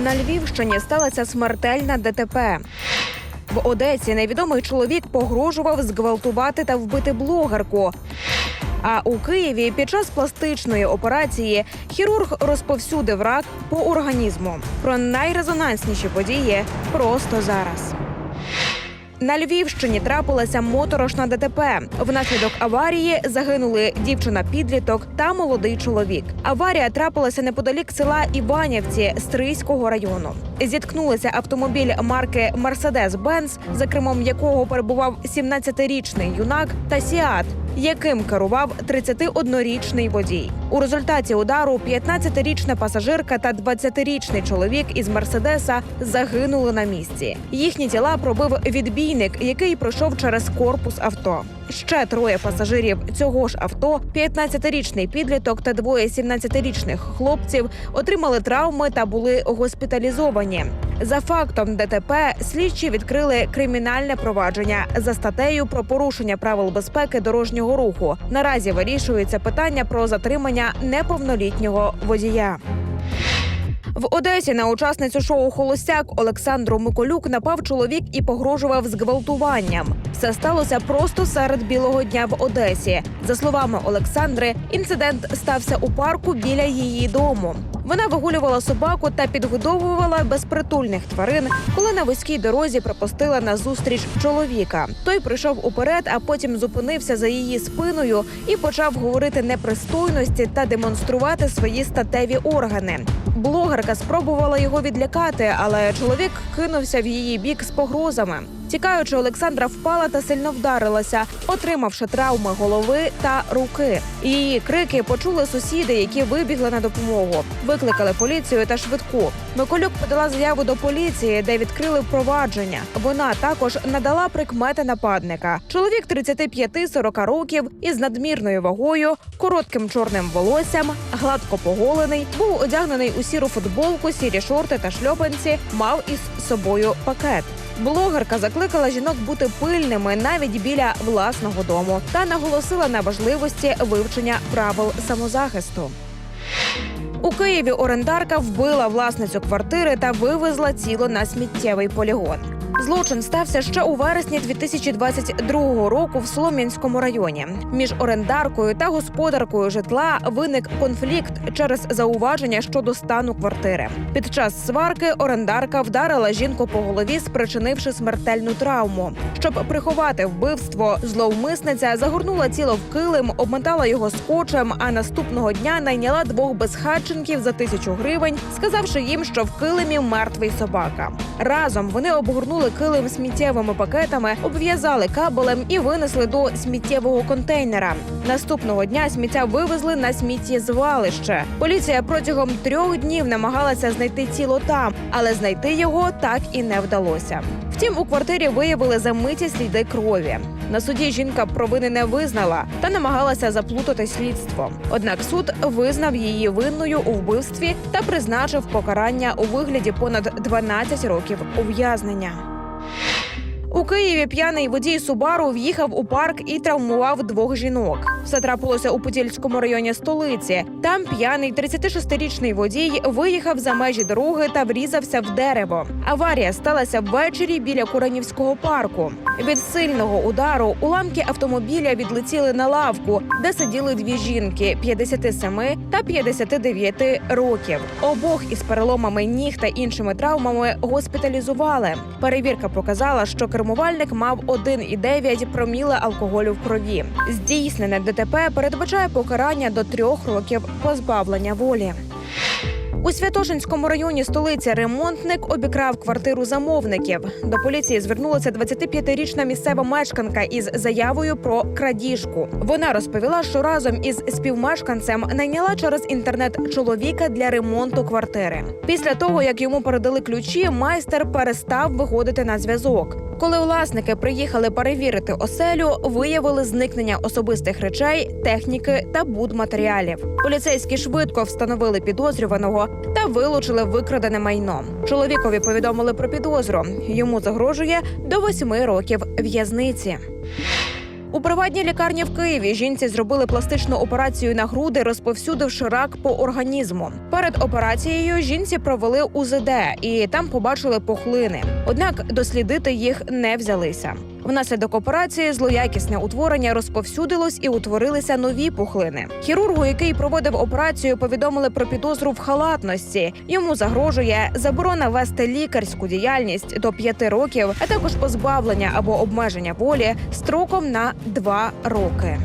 На Львівщині сталася смертельна ДТП. В Одесі невідомий чоловік погрожував зґвалтувати та вбити блогерку. А у Києві під час пластичної операції хірург розповсюдив рак по організму. Про найрезонансніші події просто зараз. На Львівщині трапилася моторошна ДТП. Внаслідок аварії загинули дівчина-підліток та молодий чоловік. Аварія трапилася неподалік села Іванівці Стрийського району. Зіткнулися автомобіль марки Мерседес-Бенц, за кермом якого перебував 17-річний юнак та Сіат, яким керував 31-річний водій. У результаті удару 15-річна пасажирка та 20-річний чоловік із Мерседеса загинули на місці. Їхні тіла пробив відбійник, який пройшов через корпус авто. Ще троє пасажирів цього ж авто, 15-річний підліток та двоє 17-річних хлопців отримали травми та були госпіталізовані. За фактом ДТП слідчі відкрили кримінальне провадження за статтею про порушення правил безпеки дорожнього руху. Наразі вирішується питання про затримання неповнолітнього водія. В Одесі на учасницю шоу Холостяк Олександру Миколюк напав чоловік і погрожував зґвалтуванням. Все сталося просто серед білого дня в Одесі. За словами Олександри, інцидент стався у парку біля її дому. Вона вигулювала собаку та підгодовувала безпритульних тварин, коли на вузькій дорозі пропустила на зустріч чоловіка. Той прийшов уперед, а потім зупинився за її спиною і почав говорити непристойності та демонструвати свої статеві органи. Блогерка спробувала його відлякати, але чоловік кинувся в її бік з погрозами. Тікаючи, Олександра впала та сильно вдарилася, отримавши травми голови та руки. Її крики почули сусіди, які вибігли на допомогу. Викликали поліцію та швидку. Миколюк подала заяву до поліції, де відкрили провадження. Вона також надала прикмети нападника. Чоловік 35-40 років із надмірною вагою, коротким чорним волоссям, гладко поголений, був одягнений у сіру футболку, сірі шорти та шльопанці, мав із собою пакет. Блогерка закликала жінок бути пильними навіть біля власного дому та наголосила на важливості вивчення правил самозахисту. У Києві орендарка вбила власницю квартири та вивезла тіло на сміттєвий полігон. Злочин стався ще у вересні 2022 року в Солом'янському районі. Між орендаркою та господаркою житла виник конфлікт через зауваження щодо стану квартири. Під час сварки орендарка вдарила жінку по голові, спричинивши смертельну травму. Щоб приховати вбивство, зловмисниця загорнула тіло в килим, обмотала його скотчем, а наступного дня найняла двох безхатченків за тисячу гривень, сказавши їм, що в килимі мертвий собака. Разом вони обгорнули килим сміттєвими пакетами, обв'язали кабелем і винесли до сміттєвого контейнера. Наступного дня сміття вивезли на сміттєзвалище. Поліція протягом трьох днів намагалася знайти тіло там, але знайти його так і не вдалося. Втім, у квартирі виявили замиті сліди крові. На суді жінка провини не визнала та намагалася заплутати слідство. Однак суд визнав її винною у вбивстві та призначив покарання у вигляді понад 12 років ув'язнення. Києві п'яний водій Субару в'їхав у парк і травмував двох жінок. Все трапилося у Подільському районі столиці. Там п'яний 36-річний водій виїхав за межі дороги та врізався в дерево. Аварія сталася ввечері біля Куранівського парку. Від сильного удару уламки автомобіля відлетіли на лавку, де сиділи дві жінки 57 та 59 років. Обох із переломами ніг та іншими травмами госпіталізували. Перевірка показала, що кермувальник мав 1,9 проміли алкоголю в крові. Здійснене ДТП передбачає покарання до трьох років позбавлення волі. У Святошинському районі столиці ремонтник обікрав квартиру замовників. До поліції звернулася 25-річна місцева мешканка із заявою про крадіжку. Вона розповіла, що разом із співмешканцем найняла через інтернет чоловіка для ремонту квартири. Після того, як йому передали ключі, майстер перестав виходити на зв'язок. Коли власники приїхали перевірити оселю, виявили зникнення особистих речей, техніки та будматеріалів. Поліцейські швидко встановили підозрюваного та вилучили викрадене майно. Чоловікові повідомили про підозру. Йому загрожує до восьми років в'язниці. У приватній лікарні в Києві жінці зробили пластичну операцію на груди, розповсюдивши рак по організму. Перед операцією жінці провели УЗД і там побачили пухлини. Однак дослідити їх не взялися. Внаслідок операції злоякісне утворення розповсюдилось і утворилися нові пухлини. Хірургу, який проводив операцію, повідомили про підозру в халатності. Йому загрожує заборона вести лікарську діяльність до п'яти років, а також позбавлення або обмеження волі строком на два роки.